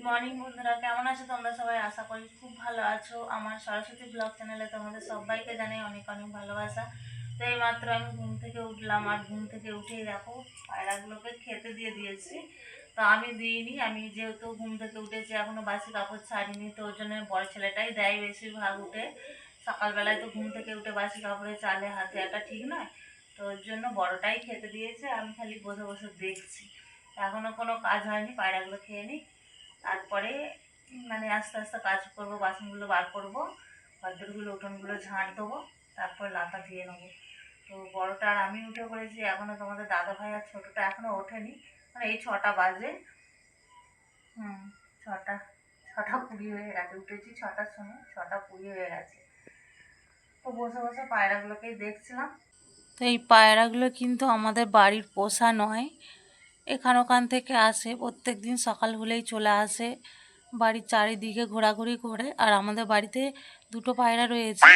Good morning বন্ধুরা। কেমন আছো তোমরা সবাই? আশা করি খুব ভালো আছো। আমার সরস্বতী ব্লগ চ্যানেলে তোমাদের সবাইকে জানাই অনেক অনেক ভালোবাসা। তো এই মাত্র আমি ঘুম থেকে উঠলাম আর ঘুম থেকে উঠেই দেখো, পায়রাগুলোকে খেতে দিয়ে দিয়েছি। তো আমি দিইনি, আমি যেহেতু ঘুম থেকে উঠেছি, এখনও বাসি কাপড় ছাড়িনি, তো ওর জন্য বড় ছেলেটাই দেয় বেশিরভাগ উঠে। সকালবেলায় তো ঘুম থেকে উঠে বাসি কাপড়ে চালে হাতে একটা ঠিক নয়। তো ওর জন্য বড়টাই খেতে দিয়েছে, আমি খালি বসে বসে দেখছি। এখনও কোনো কাজ হয়নি, পায়রাগুলো খেয়ে নিই তারপরে মানে আস্তে আস্তে কাজ করব, বাসনগুলো বার করব বাদ্যগুলো উঠোনগুলো ঝাঁট দেবো, তারপর লাতা দিয়ে নেব। তো বড়টা আর আমি উঠে পড়েছি এখনও তোমাদের দাদা ভাই আর ছোটোটা এখনও ওঠেনি। মানে এই ছটা বাজে। হুম, ছটা ছটা কুড়ি হয়ে গেছে, উঠেছি ছটার সময়, ছটা কুড়ি হয়ে গেছে। তো বসে বসে পায়রাগুলোকেই দেখছিলাম। তো এই পায়রাগুলো কিন্তু আমাদের বাড়ির পোষা নয়। এখান ওখান থেকে আসে, প্রত্যেক দিন সকাল হলেই চলে আসে। বাড়ির চারিদিকে ঘোরাঘুরি করে। আর আমাদের বাড়িতে দুটো পায়রা রয়েছে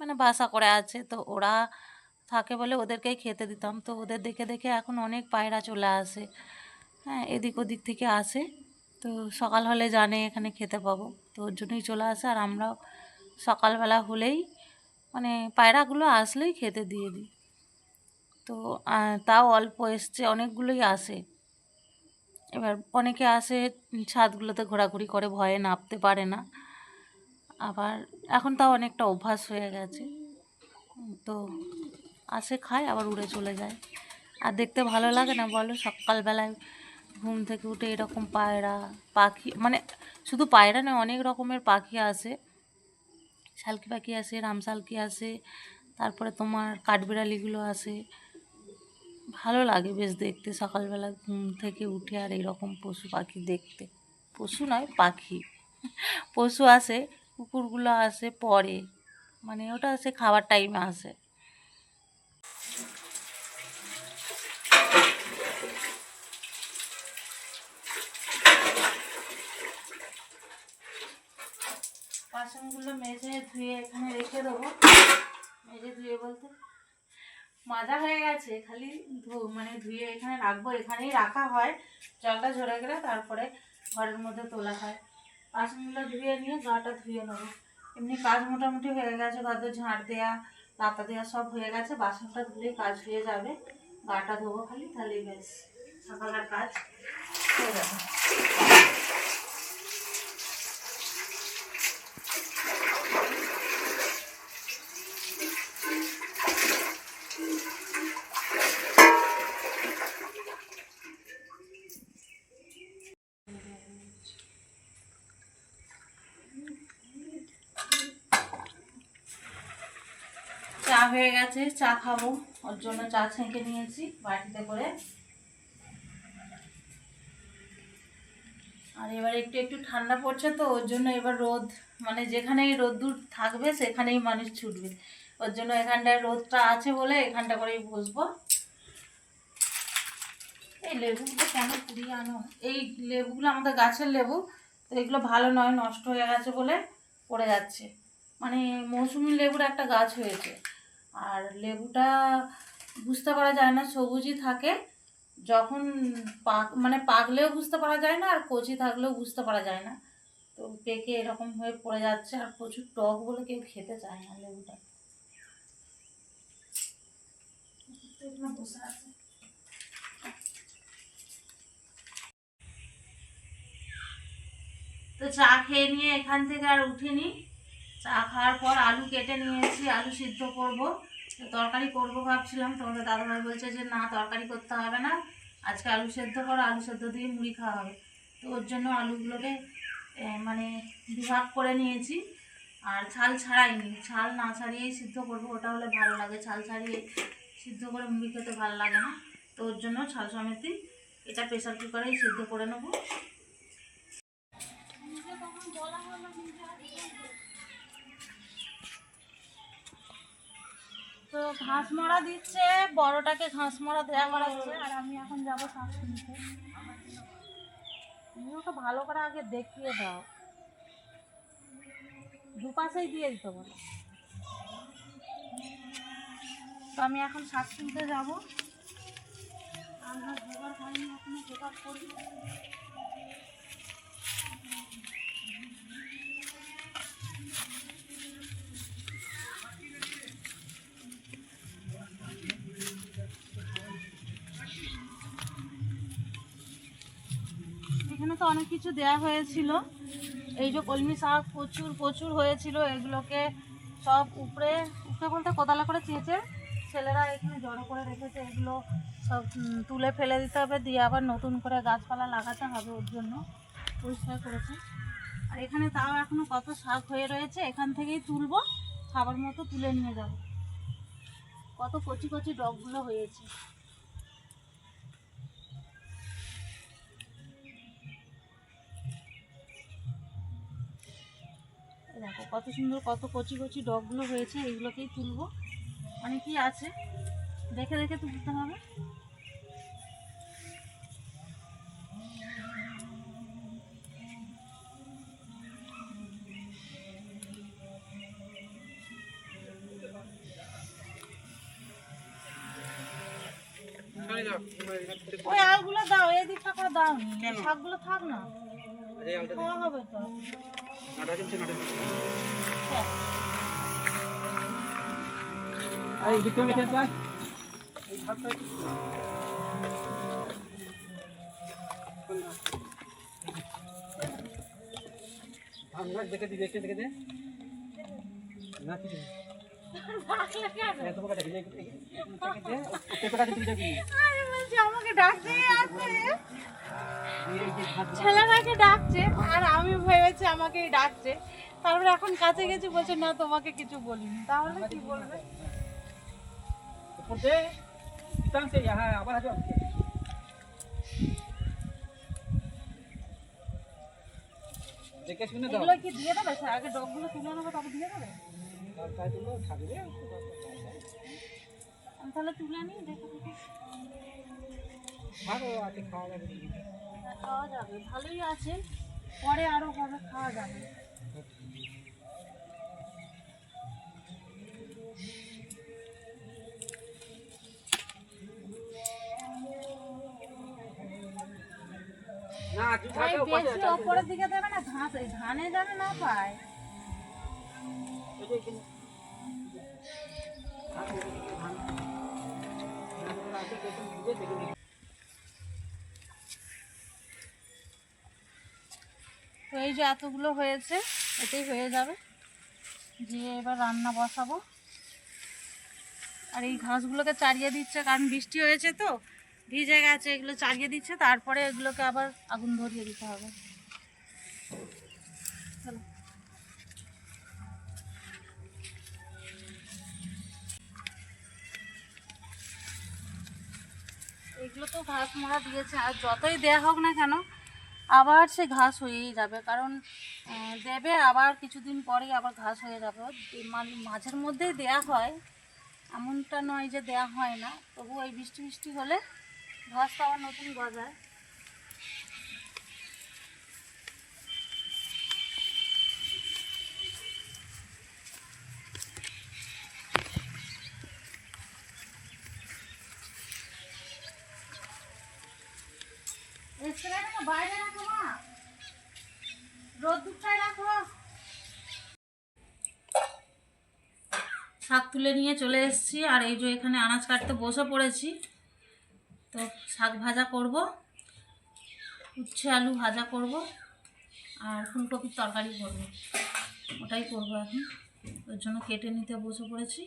মানে বাসা করে আছে। তো ওরা থাকে বলে ওদেরকেই খেতে দিতাম। তো ওদের দেখে দেখে এখন অনেক পায়রা চলে আসে। হ্যাঁ এদিক ওদিক থেকে আসে। তো সকাল হলে জানে এখানে খেতে পাবো। তো ওর জন্যই চলে আসে। আর আমরাও সকালবেলা হলেই মানে পায়রাগুলো আসলেই খেতে দিয়ে দিই। তো তাও অল্প এসছে, অনেকগুলোই আসে। এবার অনেকে আসে, ছাদগুলোতে ঘোরাঘুরি করে, ভয়ে নামতে পারে না। আবার এখন তাও অনেকটা অভ্যাস হয়ে গেছে। তো আসে, খায়, আবার উড়ে চলে যায়। আর দেখতে ভালো লাগে না বলো? সকালবেলায় ঘুম থেকে উঠে এরকম পায়রা, পাখি মানে শুধু পায়রা নয়, অনেক রকমের পাখি আসে। শালকি পাখি আসে, রামশালকি আসে, তারপরে তোমার কাঠবিড়ালিগুলো আসে। ভালো লাগে বেশ দেখতে। সকালবেলা ঘুম থেকে উঠে আর এরকম পশু পাখি দেখতে। পশু নয়, পাখি। পশু আসে, কুকুরগুলো আসে পরে মানে ওটা আসে খাবার টাইমে আসে। বাসনগুলো মেজে ধুয়ে এখানে রেখে দেবো। মেজে ধুয়ে বলতে মাজা হয়ে গেছে, খালি মানে ধুয়ে এখানে রাখব, এখানেই রাখা হয়। জলটা ঝরে গেলে তারপরে ঘরের মধ্যে তোলা হয়। বাসনগুলো ধুয়ে নিয়ে গাটা ধুয়ে নেব। এমনি কাজ মোটামুটি হয়ে গেছে ঘর ঝাঁট দেওয়া লাতা দেওয়া সব হয়ে গেছে, বাসনটা ধুলে কাজ হয়ে যাবে। গাটা ধোবো খালি, তাহলেই বেশ সকালের কাজ হয়ে যাবে। হয়ে গেছে, চা খাব। ওর জন্য চা ছেঁকে নিয়েছি বাটিতে করে। আর এবার একটু একটু ঠান্ডা পড়ছে তো, ওর জন্য এবার রোদ মানে যেখানেই রোদ্দুর থাকবে সেখানেই মানুষ ছুটবে। ওর জন্য এখানটায় রোদটা আছে বলে এখানটা করেই বসবো। এই লেবুগুলো কেন কুড়িয়ে আনো? এই লেবুগুলো আমাদের গাছের লেবু, তো এগুলো ভালো নয়, নষ্ট হয়ে গেছে বলে পড়ে যাচ্ছে। মানে মৌসুমি লেবুর একটা গাছ হয়েছে। আর লেবুটা বুঝতে পারা যায় না, সবুজই থাকে। যখন পাক মানে পাকলেও বুঝতে পারা যায় না, আর কচি থাকলেও বুঝতে পারা যায় না। তো পেকে এরকম হয়ে পড়ে যাচ্ছে, আর প্রচুর টক বলে কেউ খেতে চায় না লেবুটা। তো চা খেয়ে নিয়ে এখান থেকে আর উঠিনি। চা খাওয়ার পর আলু কেটে নিয়েছি, আলু সিদ্ধ করব। তো তরকারি করব ভাবছিলাম, তোমাদের দাদাভাই বলছে যে না, তরকারি করতে হবে না। আজকে আলু সেদ্ধ করো, আলু সেদ্ধ দিয়ে মুড়ি খাওয়া হবে। তো ওর জন্য আলুগুলোকে মানে বিভাগ করে নিয়েছি। আর ছাল ছাড়াইনি ছাল না ছাড়িয়েই সিদ্ধ করব, ওটা হলে ভালো লাগে। ছাল ছাড়িয়ে সিদ্ধ করে মুড়ি খেতে ভালো লাগে না। তো ওর জন্য ছাল সমেতই এটা প্রেশার কুকারেই সিদ্ধ করে নেব। তো ঘাস মরা দিচ্ছে, বড়টাকে ঘাস মরা দেওয়া করাচ্ছে আর আমি এখন যাব শ্বাস তুমি ওকে ভালো করে আগে দেখিয়ে দাও। দুপাশেই দিয়ে দিতে বলো। তো আমি এখন শ্বাস কিনতে যাব। রান্নার জোগাড় হয়নি, এখনও জোগাড় করি তো অনেক কিছু দেয়া হয়েছিল। এই যে কলমি শাক প্রচুর প্রচুর হয়েছিল। এগুলোকে সব উপরে উপরে বলতে কোদালা করে চেয়েছে ছেলেরা এখানে জড়ো করে রেখেছে। এগুলো সব তুলে ফেলে দিতে হবে, দিয়ে আবার নতুন করে গাছপালা লাগাতে হবে ওর জন্য। পরিষ্কার করেছে। আর এখানে তাও এখনও কত শাক হয়ে রয়েছে, এখান থেকেই তুলবো। খাবার মতো তুলে নিয়ে যাব। কত কচি কচি ডগগুলো হয়েছে। দেখো কত সুন্দর কত কচি কচি ডগগুলো হয়েছে এইগুলোকেই তুলবো। অনেকই আছে। দেখে দেখে তুলতে হবে। ওই আলগুলো দাও এই দিকটা করে দাও। শাকগুলো থাক না। দেখে দি দেখে দেখে দে। না কিছু কেন? তোমাকে দেখে দেখে দে। পেপারটা দিতে যাবি আমাকে ডাকতে আছে। ছেলেরাকে ডাকছে আর আমি ভেবেছি আমাকেই ডাকছে। তারপরে এখন কাছে গেছি বলছে না তোমাকে কিছু বলিনি। তাহলে কি বলবে? হ্যাঁ এগুলো কি দিয়ে দেবে? আগে ডগগুলো তুলে নেব তারপর দিয়ে দেবে? তাহলে তুলে নিই দেখে। আর আছে খাওয়া যাবে খাওয়া যাবে ভালোই আছে। পরে আরও হবে খাওয়া যাবে? না ওপরের দিকে দেবে না ঘাস ধানে যাবে না পায়। যে এতগুলো হয়েছে এতেই হয়ে যাবে। দিয়ে এবার রান্না বসাবো। আর এই ঘাসগুলোকে চারিয়ে দিচ্ছে, কারণ বৃষ্টি হয়েছে তো, ভিজে গেছে, এগুলো চারিয়ে দিচ্ছে, তারপরে এগুলোকে আবার আগুন ধরিয়ে দিতে হবে। এগুলো তো ঘাস মোড়া দিয়েছে, আর যতই দেয়া হোক না কেন আবার সে ঘাস হয়েই যাবে। কারণ দেবে আবার কিছুদিন পরেই আবার ঘাস হয়ে যাবে। মাঝের মধ্যেই দেয়া হয়। এমনটা নয় যে দেয়া হয় না। তবু এই বৃষ্টি বৃষ্টি হলে ঘাসটা আবার নতুন গজায়। শাক তুলে নিয়ে চলে এসেছি, আর এই যে এখানে আনাজ কাটতে বসে পড়েছি। তো শাক ভাজা করব, উচ্ছে আলু ভাজা করব, আর ফুলকপির তরকারি করব। ওটাই করব এখন। ওর জন্য কেটে নিতে বসে পড়েছি।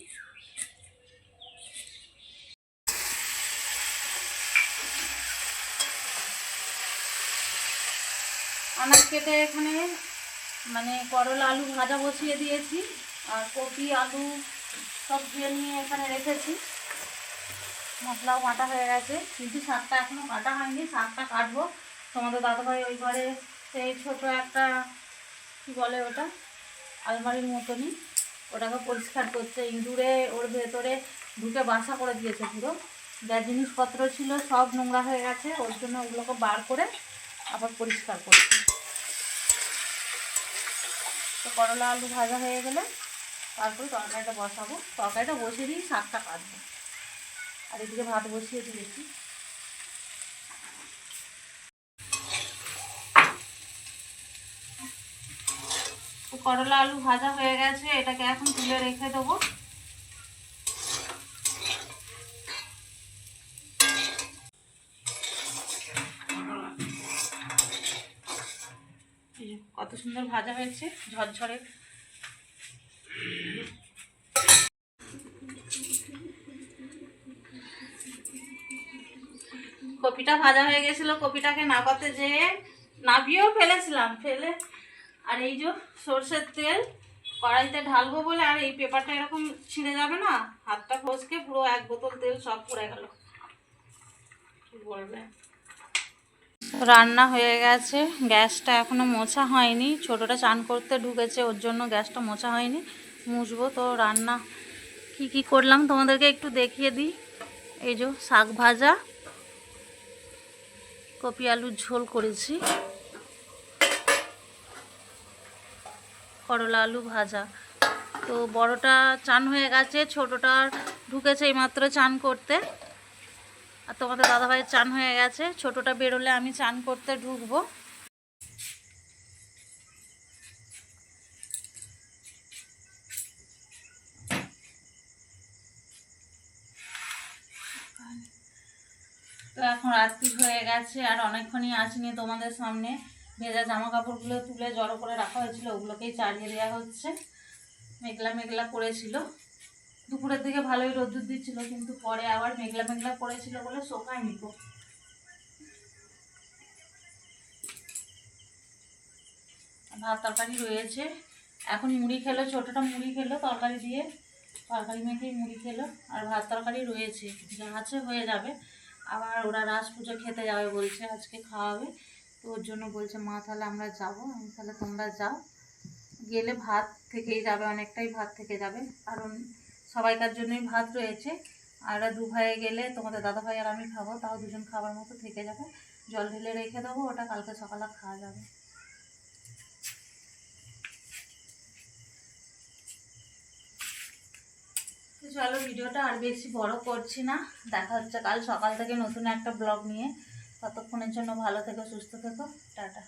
আনাজ কেটে এখানে মানে করলা আলু ভাজা বসিয়ে দিয়েছি, আর কপি, আলু সব ধুয়ে নিয়ে এখানে রেখেছি। মশলাও কাটা হয়ে গেছে, কিন্তু শাকটা এখনও কাটা হয়নি, শাকটা কাটবো। তোমাদের দাদাভাই ওই ঘরে সেই ছোট একটা, কী বলে ওটা, আলমারির মতনই, ওটাকে পরিষ্কার করছে। ইঁদুরে ওর ভেতরে ঢুকে বাসা করে দিয়েছে পুরো। যা জিনিসপত্র ছিল সব নোংরা হয়ে গেছে, ওর জন্য ওগুলোকে বার করে আবার পরিষ্কার করছে। তো করলা আলু ভাজা হয়ে গেলে তারপরে তরকারিটা বসাবো। তরকারিটা বসিয়ে দিই, শাকটা কাটবো। আর এদিকে ভাত বসিয়ে দিয়েছি। করলা আলু ভাজা হয়ে গেছে, এটাকে এখন তুলে রেখে দেবো কত সুন্দর ভাজা হয়েছে, ঝরঝরে। কপিটা ভাজা হয়ে গেছিল, কপিটাকে নাবাতে যেয়ে নাবিয়েও ফেলেছিলাম, ফেলে। আর এই যে সর্ষের তেল কড়াইতে ঢালবো বলে আর এই পেপারটা এরকম ছিঁড়ে যাবে না, হাতটা খসকে পুরো এক বোতল তেল সব পড়ে গেল। কি বলবে? রান্না হয়ে গেছে। গ্যাসটা এখনও মোছা হয়নি। ছোটটা চান করতে ঢুকেছে, ওর জন্য গ্যাসটা মোছা হয়নি। মুছবো তো রান্না। কি কি করলাম তোমাদেরকে একটু দেখিয়ে দিই। এই যে শাক ভাজা, কপি আলুর ঝোল করেছি। করলা আলু ভাজা। তো বড়টা চান হয়ে গেছে ছোটটার ঢুকেছে এইমাত্র চান করতে। আর তোমাদের দাদাভাইয়ের চান হয়ে গেছে। ছোটটা বেরোলে আমি চান করতে ঢুকবো। তো এখন রাত্রি হয়ে গেছে, আর অনেকক্ষণই আসিনি তোমাদের সামনে। ভেজা জামা কাপড়গুলো তুলে জড়ো করে রাখা হয়েছিল, ওগুলোকেই চালিয়ে দেওয়া হচ্ছে। মেঘলা মেঘলা করেছিল। দুপুরের দিকে ভালোই রোদ্দুর দিচ্ছিল, কিন্তু পরে আবার মেঘলা মেঘলা করেছিল বলে শোকায়নি তো ভাত তরকারি রয়েছে। এখন মুড়ি খেলো, ছোটটা মুড়ি খেলো তরকারি দিয়ে। তরকারি মেখেই মুড়ি খেলো। আর ভাত তরকারি রয়েছে, যা আছে হয়ে যাবে। আবার ওরা রাস পুজো খেতে যাবে বলছে, আজকে খাওয়াবে। তো ওর জন্য বলছে, মা, তাহলে আমরা যাব। আমি তাহলে তোমরা যাও। গেলে ভাত থেকেই যাবে, অনেকটাই ভাত থেকে যাবে। কারণ সবাইকার জন্যই ভাত রয়েছে। আর দু ভাইয়ে গেলে তোমাদের দাদা ভাই আর আমি খাব, তাও দুজন খাবার মতো থেকে যাবে। জল ঢেলে রেখে দেবো, ওটা কালকে সকালে খাওয়া যাবে। চলো ভিডিওটা আর বেশি বড় করছি না, দেখা হচ্ছে কাল সকাল থেকে নতুন একটা ব্লগ নিয়ে। ততক্ষণের জন্য ভালো থেকো, সুস্থ থেকো, টাটা।